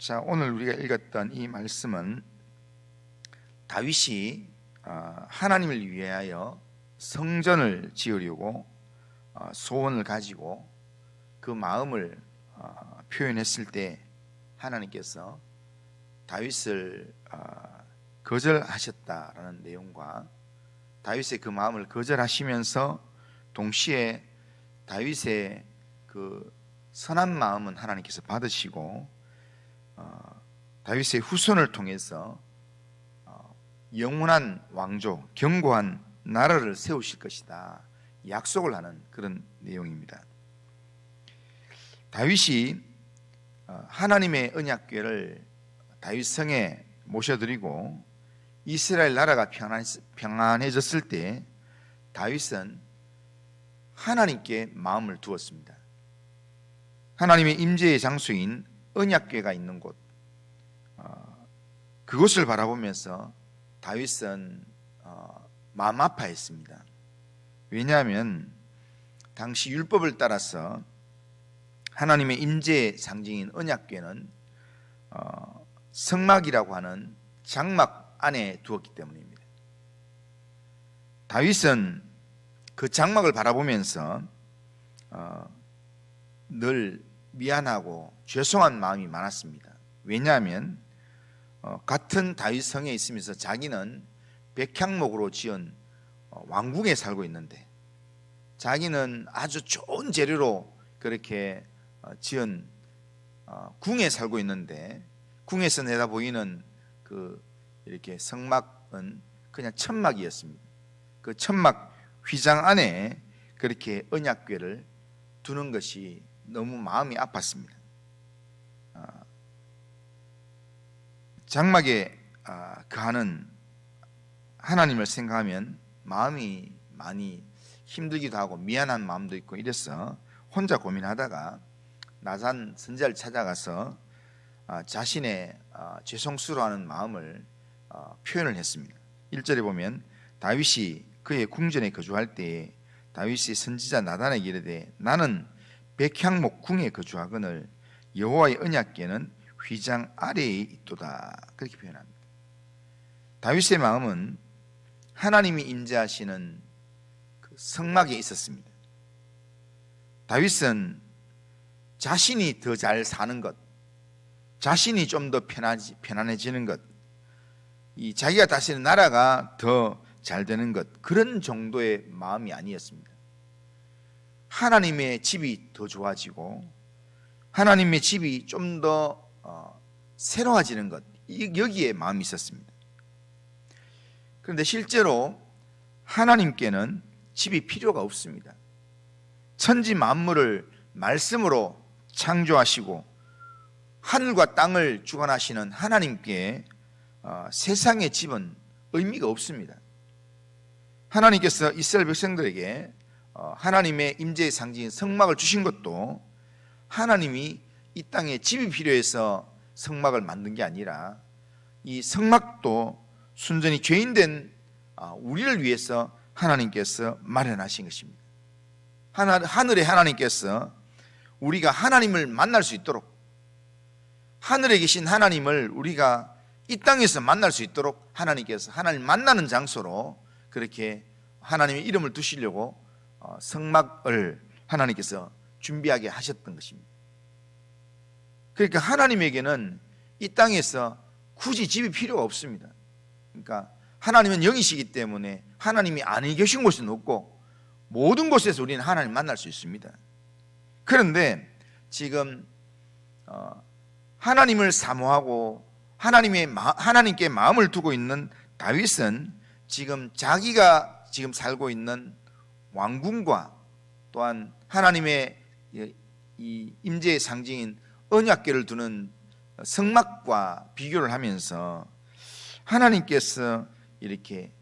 자, 오늘 우리가 읽었던 이 말씀은 다윗이 어, 하나님을 위하여 성전을 지으려고 어, 소원을 가지고 그 마음을 어, 표현했을 때 하나님께서 다윗을 거절하셨다라는 내용과 다윗의 그 마음을 거절하시면서 동시에 다윗의 그 선한 마음은 하나님께서 받으시고 어, 다윗의 후손을 통해서 어, 영원한 왕조, 견고한 나라를 세우실 것이다. 약속을 하는 그런 내용입니다. 다윗이 어, 하나님의 언약궤를 다윗 성에 모셔드리고 이스라엘 나라가 평안해졌을 때 다윗은 하나님께 마음을 두었습니다. 하나님의 임재의 장소인 언약궤가 있는 곳 어, 그곳을 바라보면서 다윗은 어, 마음 아파했습니다. 왜냐하면 당시 율법을 따라서 하나님의 임재의 상징인 언약궤는 어, 성막이라고 하는 장막 안에 두었기 때문입니다. 다윗은 그 장막을 바라보면서 늘 미안하고 죄송한 마음이 많았습니다. 왜냐하면 어, 같은 다윗 성에 있으면서 자기는 백향목으로 지은 어, 왕궁에 살고 있는데 자기는 아주 좋은 재료로 그렇게 어, 지은 어, 궁에 살고 있는데 궁에서 내다 보이는 그 이렇게 성막은 그냥 천막이었습니다. 그 천막 휘장 안에 그렇게 언약궤를 두는 것이 너무 마음이 아팠습니다. 아, 장막에 아, 그하는 하나님을 생각하면 마음이 많이 힘들기도 하고 미안한 마음도 있고 이래서 혼자 고민하다가 나산 선자를 찾아가서 아, 자신의 죄송스러워하는 마음을 표현을 했습니다. 1절에 보면 다윗이 그의 궁전에 거주할 때 다윗이 선지자 나단에게 이르되 나는 백향 목 궁에 거주하거늘 여호와의 언약궤는 휘장 아래에 있도다 그렇게 표현합니다. 다윗의 마음은 하나님이 임재하시는 그 성막에 있었습니다. 다윗은 자신이 더 잘 사는 것, 자신이 좀 더 편안해지는 것, 이 자기가 다스리는 나라가 더 잘 되는 것 그런 정도의 마음이 아니었습니다. 하나님의 집이 더 좋아지고 하나님의 집이 좀더 어, 새로워지는 것 여기에 마음이 있었습니다. 그런데 실제로 하나님께는 집이 필요가 없습니다. 천지 만물을 말씀으로 창조하시고 하늘과 땅을 주관하시는 하나님께 어, 세상의 집은 의미가 없습니다. 하나님께서 이스라엘 백성들에게 어, 하나님의 임재의 상징인 성막을 주신 것도 하나님이 이 땅에 집이 필요해서 성막을 만든 게 아니라 이 성막도 순전히 죄인된 어, 우리를 위해서 하나님께서 마련하신 것입니다. 하늘의 하나님께서 우리가 하나님을 만날 수 있도록 하늘에 계신 하나님을 우리가 이 땅에서 만날 수 있도록 하나님께서 하나님 만나는 장소로 그렇게 하나님의 이름을 두시려고 어, 성막을 하나님께서 준비하게 하셨던 것입니다. 그러니까 하나님에게는 이 땅에서 굳이 집이 필요가 없습니다. 그러니까 하나님은 영이시기 때문에 하나님이 아니 계신 곳은 없고 모든 곳에서 우리는 하나님 만날 수 있습니다. 그런데 지금 어, 하나님을 사모하고 하나님의 하나님께 마음을 두고 있는 다윗은 지금 자기가 지금 살고 있는 왕궁과 또한 하나님의 이 임재의 상징인 언약궤를 두는 성막과 비교를 하면서 하나님께서 이렇게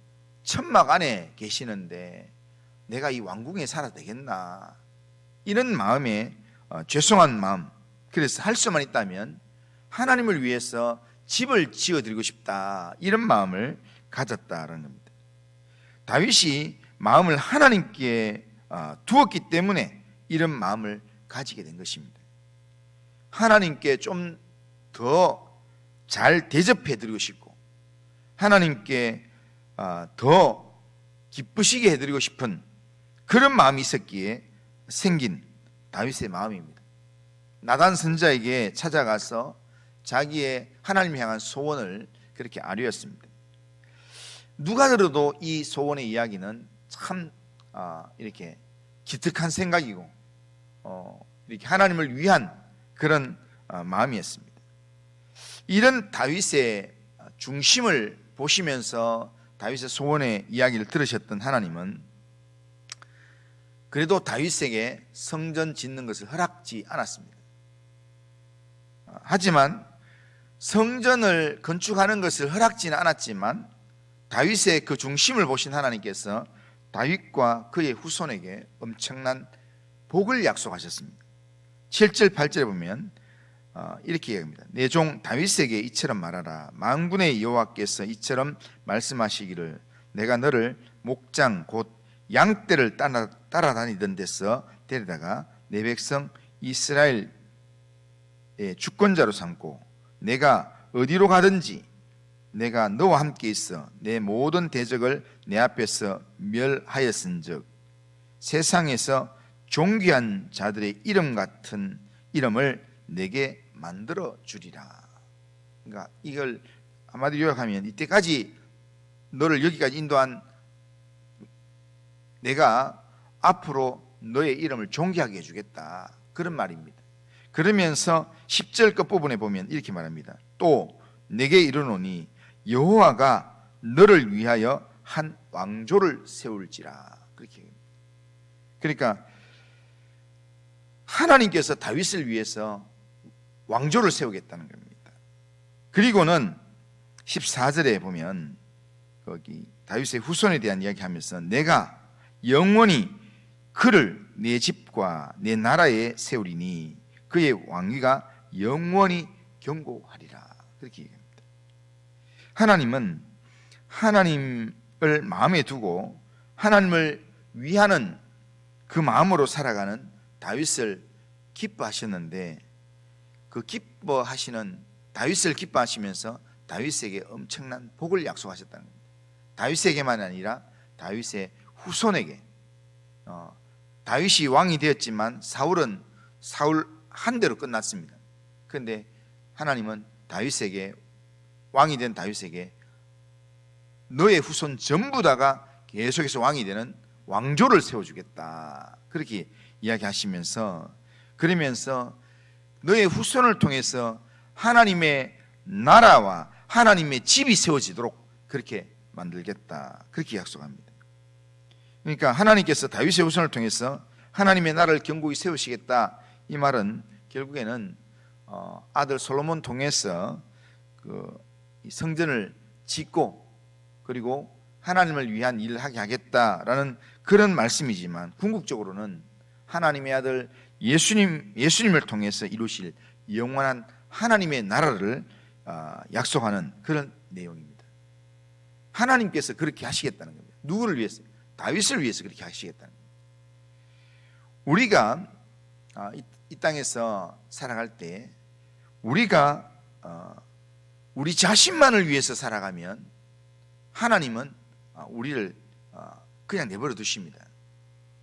천막 안에 계시는데 내가 이 왕궁에 살아 되겠나 이런 마음에 어, 죄송한 마음 그래서 할 수만 있다면 하나님을 위해서 집을 지어 드리고 싶다 이런 마음을 가졌다라는 겁니다. 다윗이 마음을 하나님께 어, 두었기 때문에 이런 마음을 가지게 된 것입니다. 하나님께 좀 더 잘 대접해 드리고 싶고 하나님께 아, 더 기쁘시게 해 드리고 싶은 그런 마음이 있었기에 생긴 다윗의 마음입니다. 나단 선자에게 찾아가서 자기의 하나님 향한 소원을 그렇게 아뢰었습니다. 누가 들어도 이 소원의 이야기는 참 아, 이렇게 기특한 생각이고 어, 이렇게 하나님을 위한 그런 어, 마음이었습니다. 이런 다윗의 중심을 보시면서 다윗의 소원의 이야기를 들으셨던 하나님은 그래도 다윗에게 성전 짓는 것을 허락지 않았습니다. 하지만 성전을 건축하는 것을 허락지는 않았지만 다윗의 그 중심을 보신 하나님께서 다윗과 그의 후손에게 엄청난 복을 약속하셨습니다. 7절 8절에 보면 어, 이렇게 얘기합니다. 내 종 다윗에게 이처럼 말하라. 만군의 여호와께서 이처럼 말씀하시기를 내가 너를 목장 곧 양떼를 따라, 따라다니던 데서 데려다가 내 백성 이스라엘의 주권자로 삼고 내가 어디로 가든지 내가 너와 함께 있어 내 모든 대적을 내 앞에서 멸하였은즉 세상에서 존귀한 자들의 이름 같은 이름을 내게 만들어 주리라. 그러니까 이걸 한마디로 요약하면 이때까지 너를 여기까지 인도한 내가 앞으로 너의 이름을 존귀하게 해주겠다. 그런 말입니다. 그러면서 10절 끝부분에 보면 이렇게 말합니다. 또 내게 이르노니 여호와가 너를 위하여 한 왕조를 세울지라. 그렇게. 그러니까 하나님께서 다윗을 위해서 왕조를 세우겠다는 겁니다. 그리고는 14절에 보면 거기 다윗의 후손에 대한 이야기하면서 내가 영원히 그를 내 집과 내 나라에 세우리니 그의 왕위가 영원히 경고하리라. 그렇게. 하나님은 하나님을 마음에 두고 하나님을 위하는 그 마음으로 살아가는 다윗을 기뻐하셨는데 그 기뻐하시는 다윗을 기뻐하시면서 다윗에게 엄청난 복을 약속하셨다는 겁니다. 다윗에게만 아니라 다윗의 후손에게 어, 다윗이 왕이 되었지만 사울은 사울 한 대로 끝났습니다. 그런데 하나님은 다윗에게 왕이 된 다윗에게 너의 후손 전부 다가 계속해서 왕이 되는 왕조를 세워주겠다. 그렇게 이야기하시면서 그러면서 너의 후손을 통해서 하나님의 나라와 하나님의 집이 세워지도록 그렇게 만들겠다. 그렇게 약속합니다. 그러니까 하나님께서 다윗의 후손을 통해서 하나님의 나라를 견고히 세우시겠다. 이 말은 결국에는 어, 아들 솔로몬 통해서 그 성전을 짓고 그리고 하나님을 위한 일을 하게 하겠다라는 그런 말씀이지만 궁극적으로는 하나님의 아들 예수님 예수님을 통해서 이루실 영원한 하나님의 나라를 아, 약속하는 그런 내용입니다. 하나님께서 그렇게 하시겠다는 겁니다. 누구를 위해서? 다윗을 위해서 그렇게 하시겠다는 겁니다. 우리가 아, 이 땅에서 살아갈 때 우리가 어, 우리 자신만을 위해서 살아가면 하나님은 아, 우리를 그냥 내버려 두십니다.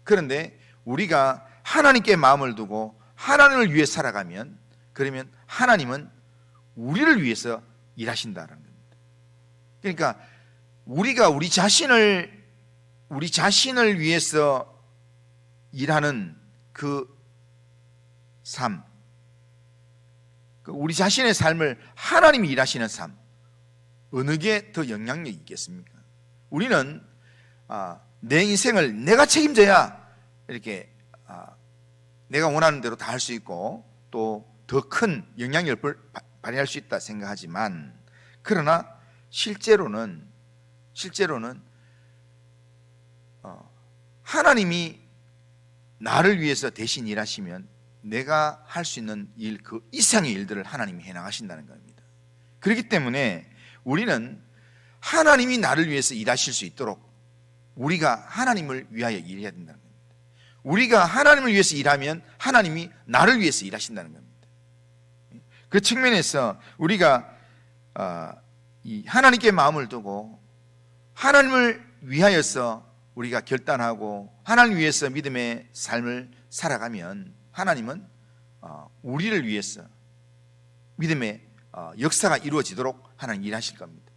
그런데 우리가 하나님께 마음을 두고 하나님을 위해 살아가면 그러면 하나님은 우리를 위해서 일하신다는 겁니다. 그러니까 우리가 우리 자신을 우리 자신을 위해서 일하는 그 삶, 그 우리 자신의 삶을 하나님이 일하시는 삶, 어느 게 더 영향력이 있겠습니까? 우리는 아, 내 인생을 내가 책임져야 이렇게 아, 내가 원하는 대로 다 할 수 있고 또 더 큰 영향력을 발휘할 수 있다 생각하지만 그러나 실제로는 실제로는 어, 하나님이 나를 위해서 대신 일하시면 내가 할 수 있는 일 그 이상의 일들을 하나님이 해 나가신다는 겁니다. 그렇기 때문에 우리는 하나님이 나를 위해서 일하실 수 있도록 우리가 하나님을 위하여 일해야 된다는 겁니다. 우리가 하나님을 위해서 일하면 하나님이 나를 위해서 일하신다는 겁니다. 그 측면에서 우리가 어, 이 하나님께 마음을 두고 하나님을 위하여서 우리가 결단하고 하나님 위해서 믿음의 삶을 살아가면 하나님은 어, 우리를 위해서 믿음의 어, 역사가 이루어지도록 하나님 일하실 겁니다.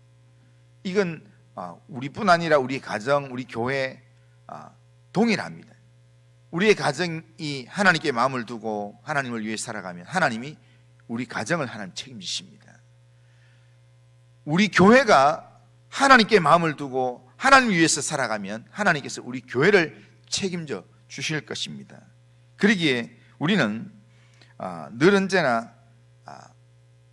이건 어, 우리뿐 아니라 우리 가정, 우리 교회 어, 동일합니다. 우리의 가정이 하나님께 마음을 두고 하나님을 위해 살아가면 하나님이 우리 가정을 하나님 책임지십니다. 우리 교회가 하나님께 마음을 두고 하나님 위해서 살아가면 하나님께서 우리 교회를 책임져 주실 것입니다. 그러기에 우리는 아, 늘 언제나 아,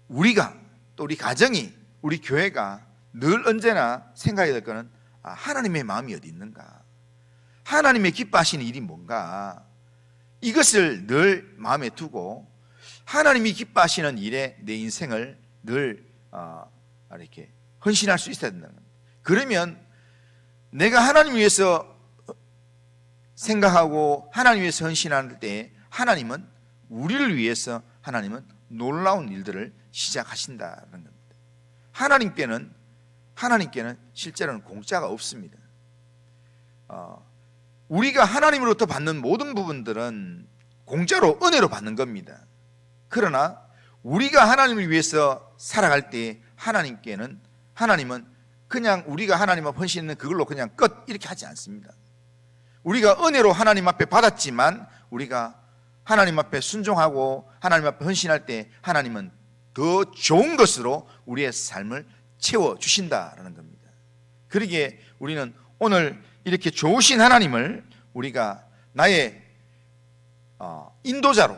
우리가 또 우리 가정이 우리 교회가 늘 언제나 생각해야 될 것은 아, 하나님의 마음이 어디 있는가? 하나님의 기뻐하시는 일이 뭔가? 이것을 늘 마음에 두고 하나님이 기뻐하시는 일에 내 인생을 늘 어, 이렇게 헌신할 수 있어야 된다는 겁니다. 그러면 내가 하나님 위해서 생각하고 하나님 위해서 헌신할 때 하나님은 우리를 위해서 하나님은 놀라운 일들을 시작하신다는 겁니다. 하나님께는 하나님께는 실제로는 공짜가 없습니다. 어, 우리가 하나님으로부터 받는 모든 부분들은 공짜로 은혜로 받는 겁니다. 그러나 우리가 하나님을 위해서 살아갈 때 하나님께는 하나님은 그냥 우리가 하나님 앞에 헌신했는 그걸로 그냥 끝 이렇게 하지 않습니다. 우리가 은혜로 하나님 앞에 받았지만 우리가 하나님 앞에 순종하고 하나님 앞에 헌신할 때 하나님은 더 좋은 것으로 우리의 삶을 채워 주신다라는 겁니다. 그러기에 우리는 오늘 이렇게 좋으신 하나님을 우리가 나의 어, 인도자로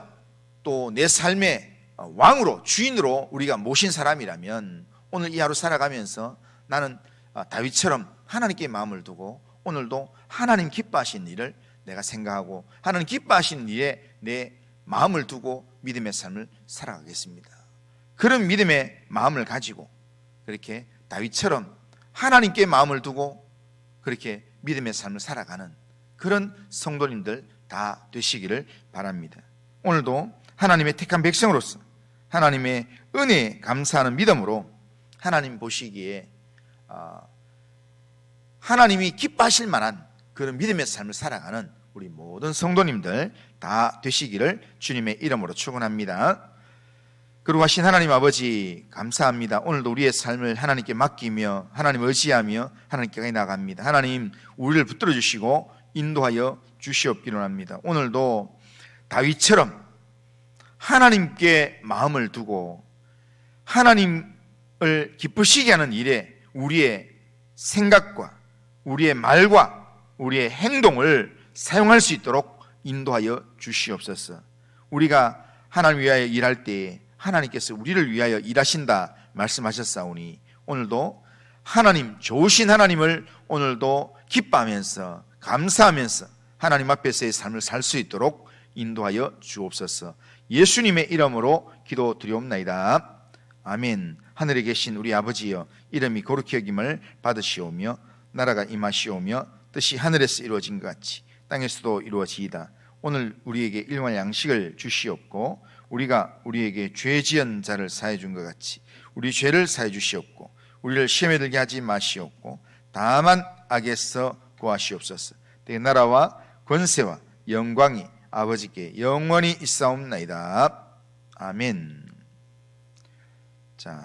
또 내 삶의 어, 왕으로 주인으로 우리가 모신 사람이라면 오늘 이 하루 살아가면서 나는 어, 다윗처럼 하나님께 마음을 두고 오늘도 하나님 기뻐하시는 일을 내가 생각하고 하나님 기뻐하시는 일에 내 마음을 두고 믿음의 삶을 살아가겠습니다. 그런 믿음의 마음을 가지고 그렇게 다윗처럼 하나님께 마음을 두고 그렇게 믿음의 삶을 살아가는 그런 성도님들 다 되시기를 바랍니다. 오늘도 하나님의 택한 백성으로서 하나님의 은혜에 감사하는 믿음으로 하나님 보시기에 어, 하나님이 기뻐하실 만한 그런 믿음의 삶을 살아가는 우리 모든 성도님들 다 되시기를 주님의 이름으로 축원합니다. 그리고 하신 하나님 아버지 감사합니다. 오늘도 우리의 삶을 하나님께 맡기며 하나님 의지하며 하나님께 나갑니다. 하나님 우리를 붙들어 주시고 인도하여 주시옵기를 합니다. 오늘도 다윗처럼 하나님께 마음을 두고 하나님을 기쁘시게 하는 일에 우리의 생각과 우리의 말과 우리의 행동을 사용할 수 있도록 인도하여 주시옵소서. 우리가 하나님 위하여 일할 때에 하나님께서 우리를 위하여 일하신다 말씀하셨사오니 오늘도 하나님 좋으신 하나님을 오늘도 기뻐하면서 감사하면서 하나님 앞에서의 삶을 살 수 있도록 인도하여 주옵소서. 예수님의 이름으로 기도 드리옵나이다. 아멘. 하늘에 계신 우리 아버지여 이름이 거룩히 여김을 받으시오며 나라가 임하시오며 뜻이 하늘에서 이루어진 것 같이 땅에서도 이루어지이다. 오늘 우리에게 일반 양식을 주시옵고 우리가 우리에게 죄 지은 자를 사해 준 것 같이 우리 죄를 사해 주시옵고 우리를 시험에 들게 하지 마시옵고 다만 악에서 구하시옵소서. 내 나라와 권세와 영광이 아버지께 영원히 있사옵나이다. 아멘. 자.